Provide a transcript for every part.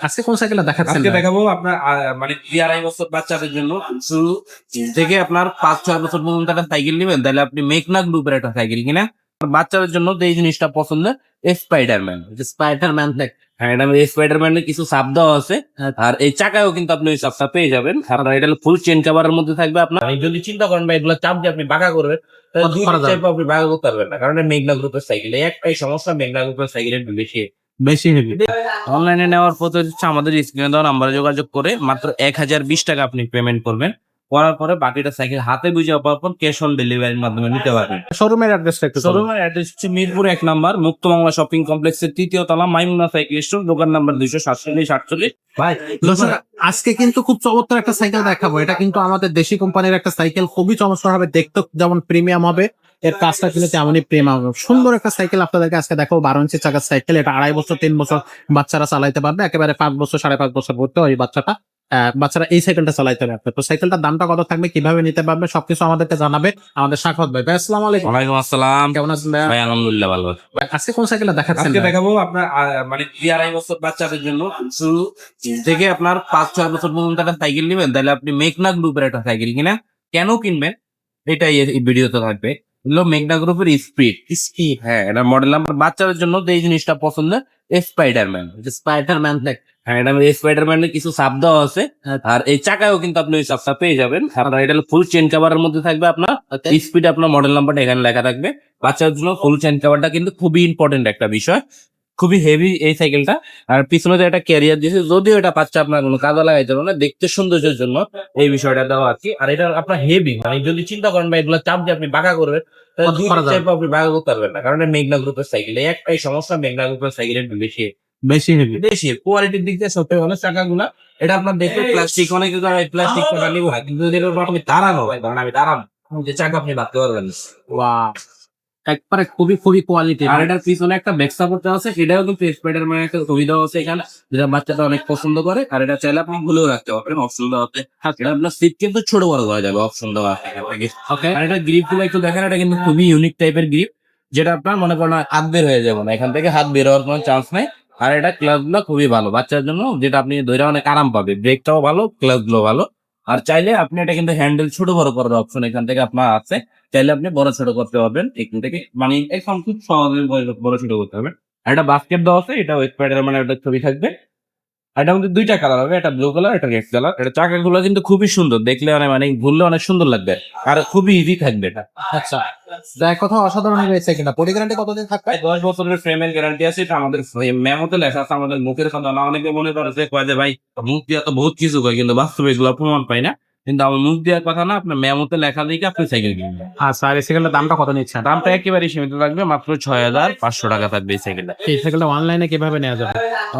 আজকে কোন সাইকেলটা দেখাচ্ছেন আজকে দেখাবো আপনার মানে দুই আড়াই বছর বাচ্চাদের জন্য শুরু থেকে আপনার পাঁচ ছয় বছর পর্যন্ত একটা সাইকেল নেবেন। তাহলে আপনি মেঘনা গ্রুপের একটা সাইকেল কিনা বাচ্চাদের জন্য এই জিনিসটা পছন্দ স্পাইডারম্যান স্পাইডারম্যান হ্যাঁ এটা স্পাইডারম্যানের কিছু সাপ দেওয়া আছে। আর এই চাকায়ও কিন্তু আপনি ওই সাপটা পেয়ে যাবেন। আর এটা ফুল চেন কাভারের মধ্যে থাকবে আপনার। যদি চিন্তা করেন বা এগুলো চাপ দিয়ে আপনি বাঁকা করবেন তাহলে দুই আপনি বাঁকা করতে পারবেন না কারণ মেঘনা গ্রুপের সাইকেল একটাই সমস্যা মেঘনা গ্রুপের সাইকেলের বেশি। বেশি হেভি অনলাইনে নেওয়ার পথে হচ্ছে আমাদের স্ক্রিনে দেওয়া নাম্বারে যোগাযোগ করে মাত্র এক হাজার বিশ টাকা আপনি পেমেন্ট করবেন। করার পরে বাকিটা সাইকেল হাতে বুঝে পাওয়ার পর ক্যাশ অন ডেলিভারির মাধ্যমে নিতে পারবেন শোরুমের অ্যাড্রেসটা একটু শোরুমের অ্যাড্রেস হচ্ছে মিরপুর এক নাম্বার মুক্তবাংলা শপিং কমপ্লেক্সের তৃতীয় তলা মাইমুনা সাইকেল স্টোর দোকান নাম্বার দুইশো সাতচল্লিশ আটচল্লিশ। ভাই আজকে কিন্তু খুব চমৎকার একটা সাইকেল দেখাবো। এটা কিন্তু আমাদের দেশি কোম্পানির একটা সাইকেল খুবই চমৎকার হবে। দেখতে যেমন প্রিমিয়াম হবে এর কাজটা কিন্তু তেমনই প্রিমিয়াম হবে। সুন্দর একটা সাইকেল আপনাদেরকে আজকে দেখো বারো ইঞ্চি চাকার সাইকেল এটা আড়াই বছর তিন বছর বাচ্চারা চালাইতে পারবে। একেবারে পাঁচ বছর সাড়ে পাঁচ বছর পড়তে ওই বাচ্চাটা। বাচ্চারা এই সাইকেলটা চালাইতে পারবে। তো সাইকেলটার দামটা কত থাকবে কীভাবে নিতে পারবে সবকিছু আমাদেরকে জানাবে। আমাদের সাক্ষাৎ ভাই। ভাই আসসালামু আলাইকুম। ওয়ালাইকুম আসসালাম। কেমন আছেন? ভাই আলহামদুলিল্লাহ ভালো ভাই, আজকে কোন সাইকেলটা দেখাচ্ছেন আজকে দেখাবো আপনার আহ, মানে দুই আড়াই বছর বাচ্চাদের জন্য শুরু থেকে আপনার পাঁচ ছয় বছর পর্যন্ত একটা সাইকেল নেবেন। তাহলে আপনি মেঘনা গ্রুপের একটা সাইকেল কিনা কেন কিনবেন? এটাই এই ভিডিওতে থাকবে। হলো মেঘনা গ্রুপের স্পিড। স্পিড। হ্যাঁ এটা মডেল নাম্বার বাচ্চাদের জন্য তো এই জিনিসটা পছন্দ স্পাইডারম্যান স্পাইডারম্যান হ্যাঁ এটা স্পাইডারম্যানের কিছু সাপ দেওয়া আছে। আর এই চাকায়ও কিন্তু আপনি ওই সাপটা পেয়ে যাবেন। আর এটা ফুল চেন কাভারের মধ্যে থাকবে আপনার। স্পিড আপনার মডেল নাম্বারটা এখানে লেখা থাকবে। বাচ্চাদের জন্য ফুল চেন কাভারটা কিন্তু খুবই ইম্পর্টেন্ট একটা বিষয়। খুবই হেভি এই সাইকেলটা আর পিছনে তো একটা ক্যারিয়ার দিয়েছে যদিও এটা বাচ্চা আপনার কোনো কাজে লাগাইতে পারবে না দেখতে সৌন্দর্যের জন্য এই বিষয়টা দেওয়া আর কি। আর এটা আপনার হেভি মানে যদি চিন্তা করেন বা এগুলো চাপ দিয়ে আপনি বাঁকা করবেন আপনি বাঁকা করতে পারবেন না কারণ মেঘনা গ্রুপের সাইকেল এই একটাই সমস্যা মেঘনা গ্রুপের সাইকেলের বেশি। বেশি হেভি বেশি কোয়ালিটির দিক দিয়ে সত্যি ভালো চাকাগুলা এটা আপনার দেখবে প্লাস্টিক অনেক প্লাস্টিক চাকা নিবো কিন্তু যদি আপনি দাঁড়ানো ভাই ধরেন আমি দাঁড়ানো যে চাকা আপনি বাঁধতে পারবেন না। একবারে খুবই খুবই কোয়ালিটি আর এটার পিছনে একটা ব্যাক সাপোর্ট আছে সেটাও কিন্তু স্পাইডার ম্যান একটা সুবিধা আছে এখানে যেটা বাচ্চাটা অনেক পছন্দ করে। আর এটা চাইলে আপনি ভুলেও রাখতে পারবেন অপশন দেওয়া আছে। এটা আপনার সিট কিন্তু ছোট বড় করা যাবে অপশন দেওয়া। ওকে আর এটা গ্রিপগুলো একটু দেখেন এটা কিন্তু খুবই ইউনিক টাইপের গ্রিপ যেটা আপনার মনে করেন হাত বের হয়ে যাবে না। এখান থেকে হাত বের হওয়ার কোনো চান্স নাই। আর এটা ক্লাসগুলো খুবই ভালো। বাচ্চার জন্য যেটা আপনি ধরে অনেক আরাম পাবে। ব্রেকটাও ভালো ক্লাসগুলো ভালো। আর চাইলে আপনি এটা কিন্তু হ্যান্ডেল ছোট বড় করার অপশন এখান থেকে আপনার আছে। চাইলে আপনি বড় ছোট করতে পারবেন। এখান থেকে মানে এখন খুব সহজে বড়- ছোট করতে পারবেন। একটা বাস্কেট দেওয়া আছে, এটা স্পাইডার মানে একটা ছবি থাকবে। এটার মধ্যে দুইটা কালার হবে এটা ব্লু কালার এটা রেড কালার এটা চাকাগুলো কিন্তু খুবই সুন্দর দেখলে অনেক মানে ঘুরলে অনেক সুন্দর লাগবে আর খুবই ইজি থাকবে এটা। আচ্ছা। দেখ কথা অসাধারণ হয়েছে কিনা? পরি গ্যারান্টি কতদিন থাকবে? দশ বছরের ফ্রেমের গ্যারান্টি আছে এটা আমাদের মেমোতে লেখা আছে আমাদের মুখের কথা না অনেকে মনে করে যে কয় যে ভাই মুখ দিয়ে তো বহুত কিছু কয় কিন্তু বাস্তবে এগুলো প্রমাণ পাই না। কিন্তু আমার মুখ দেওয়ার কথা না আপনার মেমোতে লেখা দেখে আপনি সাইকেল কিনবেন। হ্যাঁ স্যার এই সাইকেলটার দামটা কত নিচ্ছেন? দামটা একেবারে সীমিত থাকবে মাত্র ছয় হাজার পাঁচশো টাকা থাকবে এই সাইকেলটা এই সাইকেলটা অনলাইনে কীভাবে নেওয়া যাবে?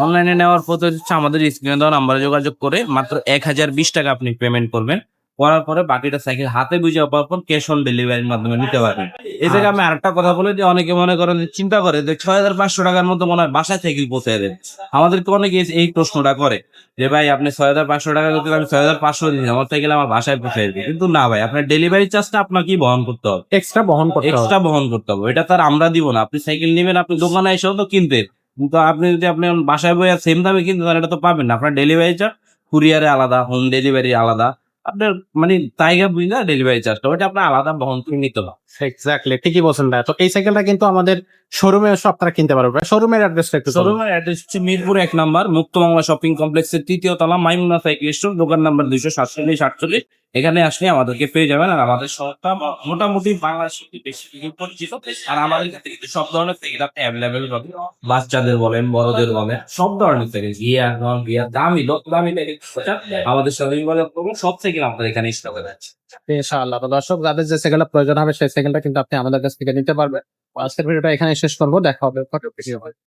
অনলাইনে নেওয়ার পথে হচ্ছে আমাদের স্ক্রিনে দেওয়া নাম্বারে যোগাযোগ করে মাত্র এক হাজার বিশ টাকা আপনি পেমেন্ট করবেন। করার পরে বাকিটা সাইকেল হাতে বুঝে পাওয়ার পর ক্যাশ অন ডেলিভারির মাধ্যমে নিতে পারবেন এই জায়গায় আমি আরেকটা কথা বলে যে অনেকে মনে করেন চিন্তা করে যে ছয় হাজার পাঁচশো টাকার মতো মনে হয় বাসায় সাইকেল পৌঁছে দেন। আমাদেরকে অনেকে এই- প্রশ্নটা করে যে ভাই আপনি ছয় হাজার পাঁচশো টাকা যদি আমি ছয় হাজার পাঁচশো দিই আমার সাইকেল আমার বাসায় পৌঁছে দিই কিন্তু না ভাই আপনার ডেলিভারি চার্জটা আপনাকেই বহন করতে হবে। এক্সট্রা বহন করতে হবে। এক্সট্রা বহন করতে হবে। এটা তার আমরা দিব না। আপনি সাইকেল নেবেন আপনি দোকানে এসেও তো কিনতেন। কিন্তু আপনি যদি আপনি বাসায় বই সেম দামে কিনতে তাহলে এটা তো পাবেন না। আপনার ডেলিভারি চার্জ কুরিয়ারে আলাদা হোম ডেলিভারি আলাদা। আপনার মানে টাইগার বুঝলা ডেলিভারি চার্জটা ওটা আপনার আলাদা বহন করে নিতে হবে। এক্স্যাক্টলি ঠিকই বলছেন ভাই তো এই সাইকেলটা কিন্তু আমাদের শোরুমে এসে আপনারা কিনতে পারবে। শোরুমের অ্যাড্রেসটা একটু শোরুমের অ্যাড্রেস হচ্ছে মিরপুর এক নাম্বার মুক্তবাংলা শপিং কমপ্লেক্সের তৃতীয় তলা মাইমুনা সাইকেল স্টোর দোকান নাম্বার দুইশো সাতচল্লিশ আটচল্লিশ। এখানে আসলে আমাদেরকে পেয়ে যাবেন আর আমাদের ম- মোটামুটি বাংলাদেশের বেশি পরিচিত আর আমাদের কাছে কিন্তু সব ধরনের সাইকেল আপনি অ্যাভেলেবেল পাবেন। বাচ্চাদের বলেন বড়দের বলেন সব ধরনের সাইকেল গিয়ার নন গিয়ার দামি দামি আমাদের শপিং বলে সব সাইকেল আপনাদের এখানে স্টক আছে ইনশাআল্লাহ। তো দর্শক, যাদের যে সাইকেলটা প্রয়োজন হবে, সেই সেকেন্ডটা কিন্তু আপনি আমাদের কাছ থেকে নিতে পারবেন। আজকের ভিডিওটা এখানে শেষ করব। দেখা হবে